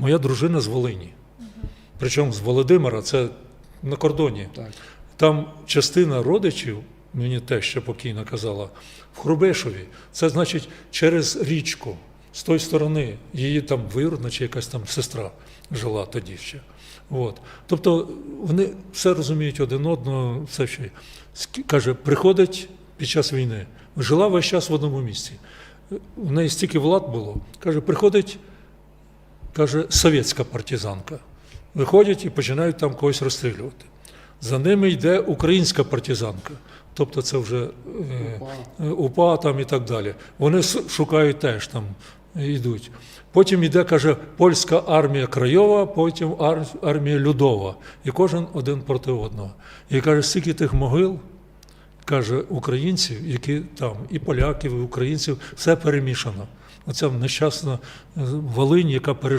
моя дружина з Волині. Причому з Володимира, це на кордоні. Так. Там частина родичів, мені те, що покійна казала, в Хрубешові. Це значить через річку. З тої сторони її там виродна чи якась там сестра жила тоді ще. От. Тобто вони все розуміють один одного, все ще. Каже, приходить під час війни, жила весь час в одному місці. У неї стільки влад було. Каже, приходить, каже, совєтська партизанка. Виходять і починають там когось розстрілювати. За ними йде українська партизанка, тобто це вже е, Упа. е, там і так далі. Вони шукають теж там, йдуть. Потім йде, каже, польська армія Крайова, потім ар- армія Людова. І кожен один проти одного. І каже, стільки тих могил, каже, українців, які там, і поляків, і українців, все перемішано. Оця нещасна е, Волинь, яка пережила.